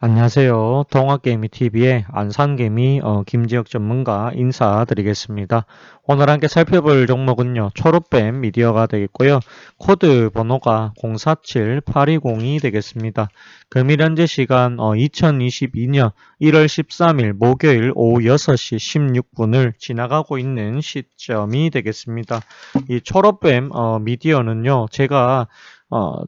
안녕하세요. 동학개미TV의 안산개미 어, 김지혁 전문가 인사드리겠습니다. 오늘 함께 살펴볼 종목은요. 초록뱀 미디어가 되겠고요. 코드 번호가 047820이 되겠습니다. 금일 현재 시간 어, 2022년 1월 13일 목요일 오후 6시 16분을 지나가고 있는 시점이 되겠습니다. 이 초록뱀 어, 미디어는요. 제가 어,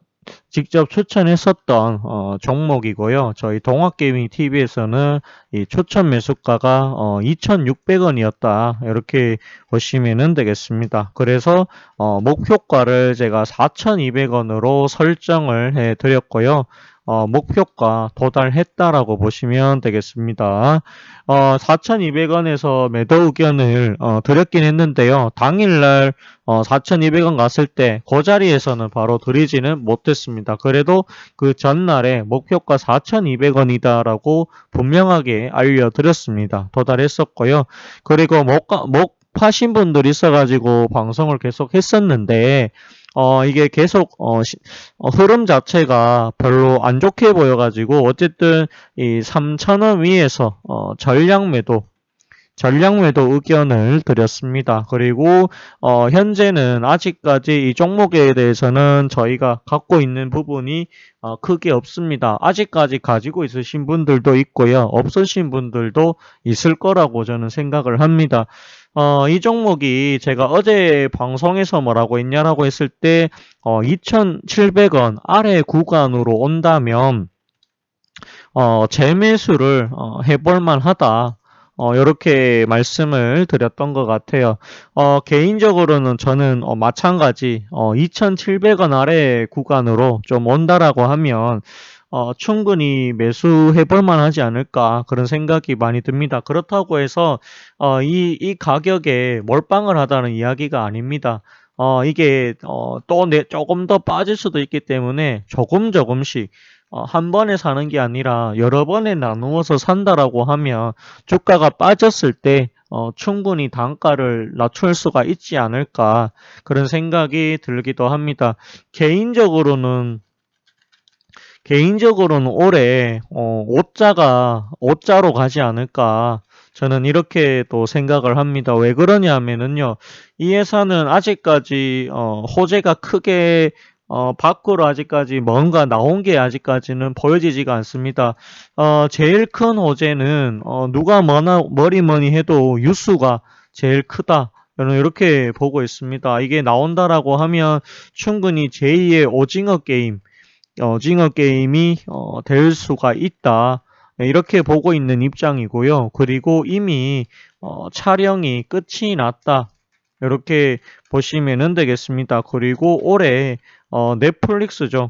직접 추천했었던 어, 종목이고요. 저희 동학게이밍 TV에서는 이 추천 매수가가 어, 2,600원이었다. 이렇게 보시면 되겠습니다. 그래서 어, 목표가를 제가 4,200원으로 설정을 해 드렸고요. 어, 목표가 도달했다라고 보시면 되겠습니다. 어, 4,200원에서 매도 의견을 어, 드렸긴 했는데요. 당일날 어, 4,200원 갔을 때 그 자리에서는 바로 드리지는 못했습니다. 그래도 그 전날에 목표가 4,200원이다라고 분명하게 알려드렸습니다. 도달했었고요. 그리고 목, 목 파신 분들이 있어가지고 방송을 계속 했었는데 어, 이게 계속, 어, 시, 어, 흐름 자체가 별로 안 좋게 보여가지고, 어쨌든, 이 3,000원 위에서, 어, 전량 매도, 전량 매도 의견을 드렸습니다. 그리고, 어, 현재는 아직까지 이 종목에 대해서는 저희가 갖고 있는 부분이, 어, 크게 없습니다. 아직까지 가지고 있으신 분들도 있고요. 없으신 분들도 있을 거라고 저는 생각을 합니다. 어, 이 종목이 제가 어제 방송에서 뭐라고 했냐라고 했을 때, 어, 2,700원 아래 구간으로 온다면, 어, 재매수를 어, 해볼만 하다. 어, 이렇게 말씀을 드렸던 것 같아요. 어, 개인적으로는 저는 어, 마찬가지 어, 2,700원 아래 구간으로 좀 온다라고 하면 어, 충분히 매수해 볼 만하지 않을까 그런 생각이 많이 듭니다. 그렇다고 해서 어, 이, 이 가격에 몰빵을 하다는 이야기가 아닙니다. 어, 이게 어, 또 내, 조금 더 빠질 수도 있기 때문에 조금 조금씩 어, 한 번에 사는 게 아니라 여러 번에 나누어서 산다라고 하면 주가가 빠졌을 때 어, 충분히 단가를 낮출 수가 있지 않을까 그런 생각이 들기도 합니다. 개인적으로는 개인적으로는 올해 어, 오자가 오자로 가지 않을까 저는 이렇게 또 생각을 합니다. 왜 그러냐면은요, 이 회사는 아직까지 어, 호재가 크게 어, 밖으로 아직까지 뭔가 나온 게 아직까지는 보여지지가 않습니다. 어, 제일 큰 호재는 어, 누가 뭐나 머리 뭐니 해도 유수가 제일 크다. 저는 이렇게 보고 있습니다. 이게 나온다라고 하면 충분히 제2의 오징어 게임 오 징어 게임이 어, 될 수가 있다. 네, 이렇게 보고 있는 입장이고요. 그리고 이미 어, 촬영이 끝이 났다. 이렇게 보시면 되겠습니다. 그리고 올해 어, 넷플릭스죠.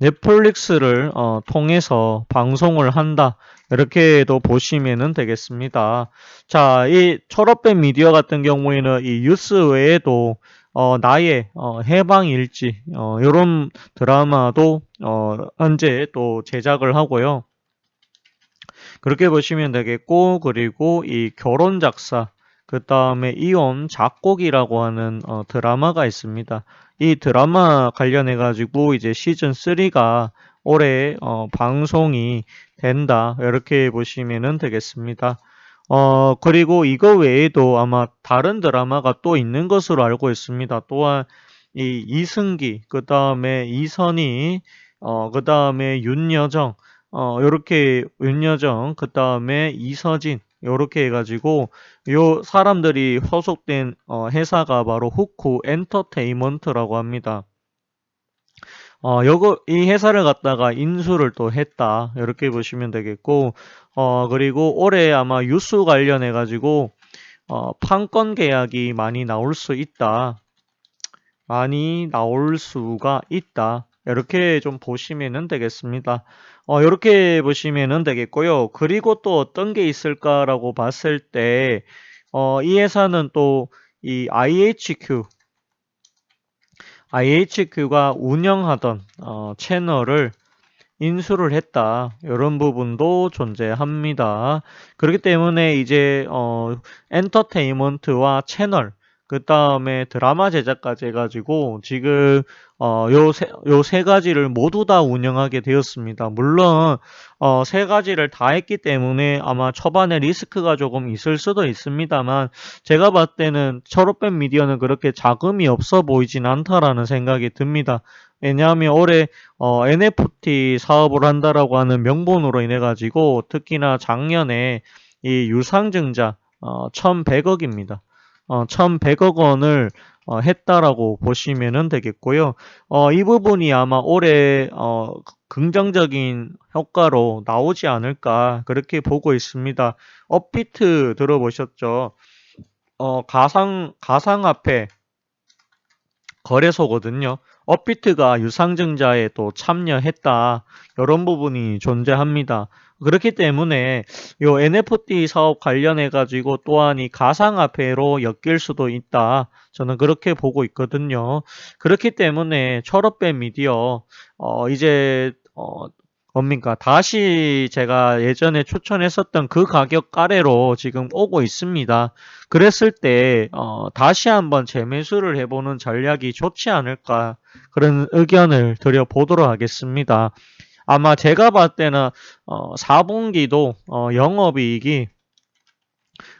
넷플릭스를 어, 통해서 방송을 한다. 이렇게도 보시면 되겠습니다. 자, 이 초록뱀 미디어 같은 경우에는 이 뉴스 외에도 어, 나의 어, 해방일지 어, 이런 드라마도 어, 현재 또 제작을 하고요. 그렇게 보시면 되겠고 그리고 이 결혼 작사 그 다음에 이혼 작곡이라고 하는 어, 드라마가 있습니다. 이 드라마 관련해 가지고 이제 시즌 3가 올해 어, 방송이 된다 이렇게 보시면 되겠습니다. 어, 그리고 이거 외에도 아마 다른 드라마가 또 있는 것으로 알고 있습니다. 또한 이 이승기, 그 다음에 이선희, 어, 그 다음에 윤여정, 어, 요렇게 윤여정, 그 다음에 이서진, 요렇게 해가지고 요 사람들이 소속된 어, 회사가 바로 후쿠 엔터테인먼트라고 합니다. 어, 요거, 이 회사를 갖다가 인수를 또 했다. 이렇게 보시면 되겠고, 어, 그리고 올해 아마 유수 관련해가지고, 어, 판권 계약이 많이 나올 수 있다. 많이 나올 수가 있다. 이렇게 좀 보시면 되겠습니다. 어, 이렇게 보시면 되겠고요. 그리고 또 어떤 게 있을까라고 봤을 때, 어, 이 회사는 또 이 IHQ, IHQ가 운영하던 어, 채널을 인수를 했다. 이런 부분도 존재합니다. 그렇기 때문에 이제 어, 엔터테인먼트와 채널 그 다음에 드라마 제작까지 해가지고 지금 어, 요 세, 요 세 가지를 모두 다 운영하게 되었습니다. 물론, 어, 세 가지를 다 했기 때문에 아마 초반에 리스크가 조금 있을 수도 있습니다만, 제가 봤을 때는 초록뱀 미디어는 그렇게 자금이 없어 보이진 않다라는 생각이 듭니다. 왜냐하면 올해 어, NFT 사업을 한다라고 하는 명분으로 인해 가지고 특히나 작년에 이 유상증자 어, 1,100억입니다. 어, 1,100억 원을 어, 했다라고 보시면 되겠고요. 어, 이 부분이 아마 올해 어, 긍정적인 효과로 나오지 않을까 그렇게 보고 있습니다. 업비트 들어보셨죠? 어, 가상 가상화폐 거래소거든요. 업비트가 유상증자에 또 참여했다. 이런 부분이 존재합니다. 그렇기 때문에 요 NFT 사업 관련해 가지고 또한 이 가상화폐로 엮일 수도 있다. 저는 그렇게 보고 있거든요. 그렇기 때문에 철업배 미디어 어 이제 어 뭡니까? 다시 제가 예전에 추천했었던 그 가격 아래로 지금 오고 있습니다. 그랬을 때, 어, 다시 한번 재매수를 해보는 전략이 좋지 않을까, 그런 의견을 드려보도록 하겠습니다. 아마 제가 봤을 때는, 어, 4분기도, 어, 영업이익이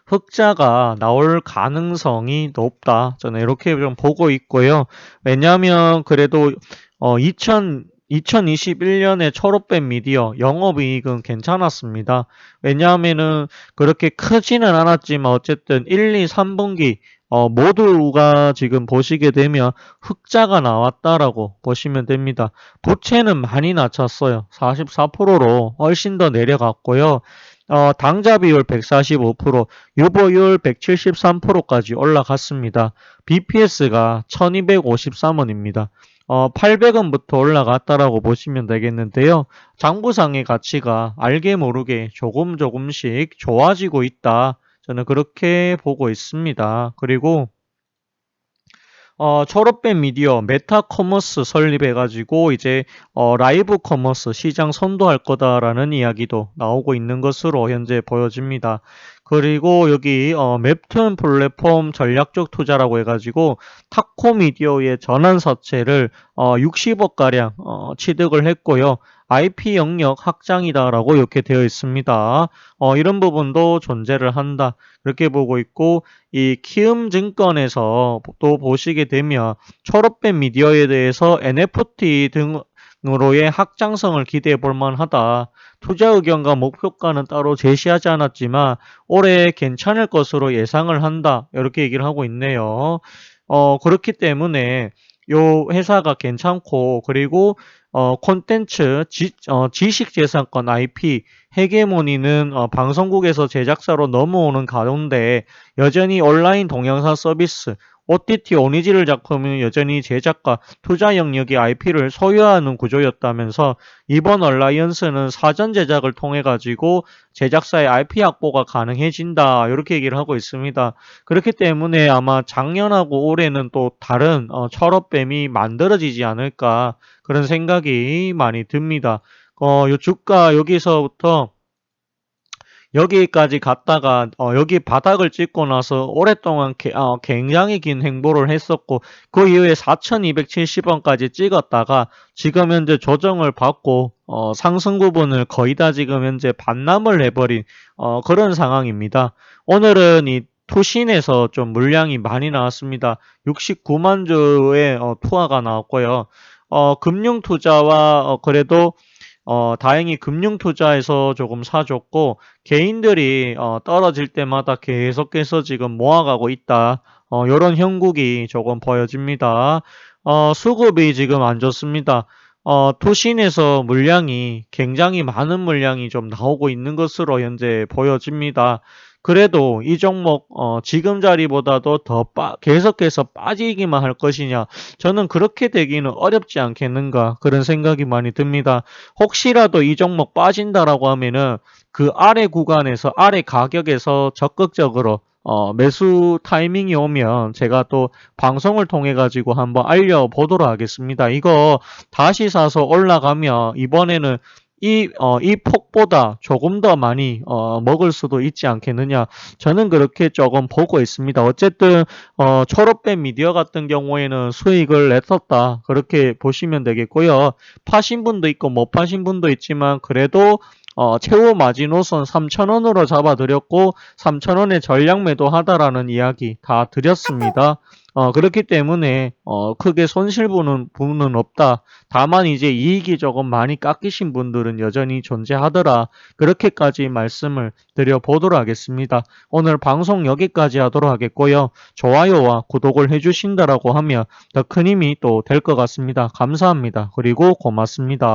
흑자가 나올 가능성이 높다. 저는 이렇게 좀 보고 있고요. 왜냐하면 그래도, 어, 2000, 2021년에 초록뱀 미디어 영업이익은 괜찮았습니다. 왜냐하면은 그렇게 크지는 않았지만 어쨌든 1, 2, 3분기 어, 모두가 지금 보시게 되면 흑자가 나왔다라고 보시면 됩니다. 부채는 많이 낮췄어요. 44%로 훨씬 더 내려갔고요. 어, 당좌 비율 145%, 유보율 173%까지 올라갔습니다. BPS가 1253원입니다. 어, 800원부터 올라갔다라고 보시면 되겠는데요. 장부상의 가치가 알게 모르게 조금 조금씩 좋아지고 있다. 저는 그렇게 보고 있습니다. 그리고 어, 초록뱀 미디어 메타 커머스 설립해가지고 이제 어, 라이브 커머스 시장 선도할 거다라는 이야기도 나오고 있는 것으로 현재 보여집니다. 그리고 여기 어, 웹툰 플랫폼 전략적 투자라고 해가지고 타코 미디어의 전환 사채를 어, 60억 가량 어, 취득을 했고요. IP 영역 확장이다라고 이렇게 되어 있습니다. 어, 이런 부분도 존재를 한다. 그렇게 보고 있고 이 키움증권에서 또 보시게 되면 초록뱀 미디어에 대해서 NFT 등 으로의 확장성을 기대해 볼 만하다. 투자 의견과 목표가는 따로 제시하지 않았지만 올해 괜찮을 것으로 예상을 한다. 이렇게 얘기를 하고 있네요. 어, 그렇기 때문에 요 회사가 괜찮고 그리고 어, 콘텐츠, 지, 어, 지식재산권 IP, 헤게모니는 어, 방송국에서 제작사로 넘어오는 가운데 여전히 온라인 동영상 서비스, OTT 오리지널 작품은 여전히 제작과 투자 영역의 IP를 소유하는 구조였다면서 이번 얼라이언스는 사전 제작을 통해 가지고 제작사의 IP 확보가 가능해진다 이렇게 얘기를 하고 있습니다. 그렇기 때문에 아마 작년하고 올해는 또 다른 어, 철업뱀이 만들어지지 않을까 그런 생각이 많이 듭니다. 어, 요 주가 여기서부터 여기까지 갔다가 어, 여기 바닥을 찍고 나서 오랫동안 게, 어, 굉장히 긴 행보를 했었고 그 이후에 4270원까지 찍었다가 지금 현재 조정을 받고 어, 상승 부분을 거의 다 지금 현재 반납을 해버린 어, 그런 상황입니다. 오늘은 이 투신에서 좀 물량이 많이 나왔습니다. 69만 주의 어, 투하가 나왔고요. 어, 금융 투자와 어, 그래도 어, 다행히 금융투자에서 조금 사줬고, 개인들이 어, 떨어질 때마다 계속해서 지금 모아가고 있다. 어, 이런 형국이 조금 보여집니다. 어, 수급이 지금 안 좋습니다. 어, 투신에서 물량이 굉장히 많은 물량이 좀 나오고 있는 것으로 현재 보여집니다. 그래도 이 종목 어, 지금 자리보다도 더 빠, 계속해서 빠지기만 할 것이냐 저는 그렇게 되기는 어렵지 않겠는가 그런 생각이 많이 듭니다. 혹시라도 이 종목 빠진다라고 하면은 그 아래 구간에서 아래 가격에서 적극적으로 어, 매수 타이밍이 오면 제가 또 방송을 통해 가지고 한번 알려보도록 하겠습니다. 이거 다시 사서 올라가면 이번에는 이, 어, 이 폭보다 조금 더 많이, 어, 먹을 수도 있지 않겠느냐. 저는 그렇게 조금 보고 있습니다. 어쨌든, 어, 초록뱀 미디어 같은 경우에는 수익을 냈었다. 그렇게 보시면 되겠고요. 파신 분도 있고 못 파신 분도 있지만 그래도 어, 최후 마지노선 3,000원으로 잡아드렸고 3,000원에 전량 매도하다라는 이야기 다 드렸습니다. 어, 그렇기 때문에 어, 크게 손실 보는 부분은 없다. 다만 이제 이익이 조금 많이 깎이신 분들은 여전히 존재하더라. 그렇게까지 말씀을 드려보도록 하겠습니다. 오늘 방송 여기까지 하도록 하겠고요. 좋아요와 구독을 해주신다라고 하면 더 큰 힘이 또 될 것 같습니다. 감사합니다. 그리고 고맙습니다.